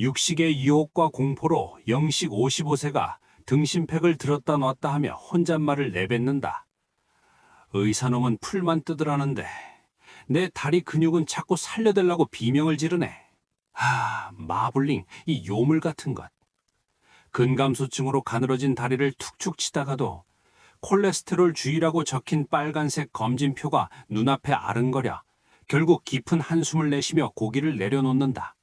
육식의 유혹과 공포로 영식 55세가 등심팩을 들었다 놨다 하며 혼잣말을 내뱉는다. 의사놈은 풀만 뜯으라는데 내 다리 근육은 자꾸 살려달라고 비명을 지르네. 아, 마블링, 이 요물 같은 것. 근감소증으로 가늘어진 다리를 툭툭 치다가도 콜레스테롤 주의라고 적힌 빨간색 검진표가 눈앞에 아른거려 결국 깊은 한숨을 내쉬며 고기를 내려놓는다.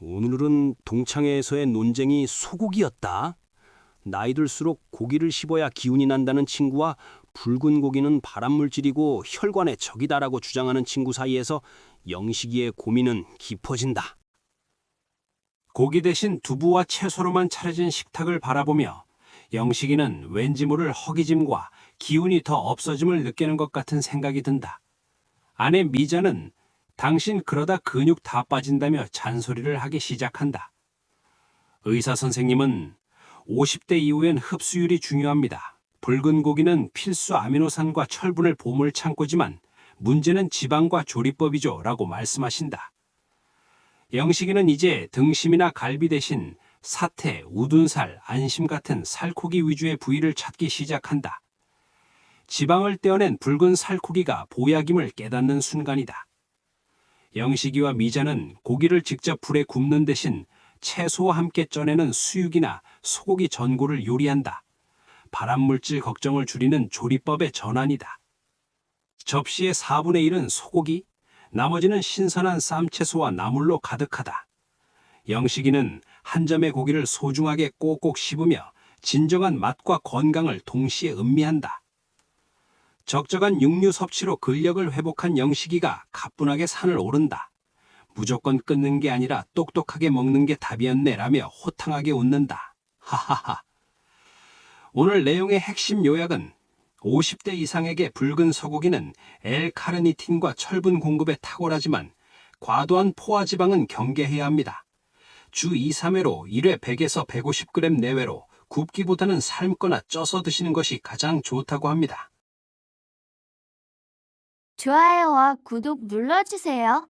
오늘은 동창회에서의 논쟁이 소고기였다. 나이 들수록 고기를 씹어야 기운이 난다는 친구와 붉은 고기는 발암물질이고 혈관의 적이다라고 주장하는 친구 사이에서 영식이의 고민은 깊어진다. 고기 대신 두부와 채소로만 차려진 식탁을 바라보며 영식이는 왠지 모를 허기짐과 기운이 더 없어짐을 느끼는 것 같은 생각이 든다. 아내 미자는 당신 그러다 근육 다 빠진다며 잔소리를 하기 시작한다. 의사 선생님은 50대 이후엔 흡수율이 중요합니다. 붉은 고기는 필수 아미노산과 철분을 보물 창고지만 문제는 지방과 조리법이죠. 라고 말씀하신다. 영식이는 이제 등심이나 갈비 대신 사태, 우둔살, 안심 같은 살코기 위주의 부위를 찾기 시작한다. 지방을 떼어낸 붉은 살코기가 보약임을 깨닫는 순간이다. 영식이와 미자는 고기를 직접 불에 굽는 대신 채소와 함께 쪄내는 수육이나 소고기 전골을 요리한다. 발암물질 걱정을 줄이는 조리법의 전환이다. 접시의 4분의 1은 소고기, 나머지는 신선한 쌈채소와 나물로 가득하다. 영식이는 한 점의 고기를 소중하게 꼭꼭 씹으며 진정한 맛과 건강을 동시에 음미한다. 적정한 육류 섭취로 근력을 회복한 영식이가 가뿐하게 산을 오른다. 무조건 끊는 게 아니라 똑똑하게 먹는 게 답이었네라며 호탕하게 웃는다. 하하하. 오늘 내용의 핵심 요약은 50대 이상에게 붉은 소고기는 L카르니틴과 철분 공급에 탁월하지만 과도한 포화 지방은 경계해야 합니다. 주 2, 3회로 1회 100에서 150g 내외로 굽기보다는 삶거나 쪄서 드시는 것이 가장 좋다고 합니다. 좋아요와 구독 눌러주세요.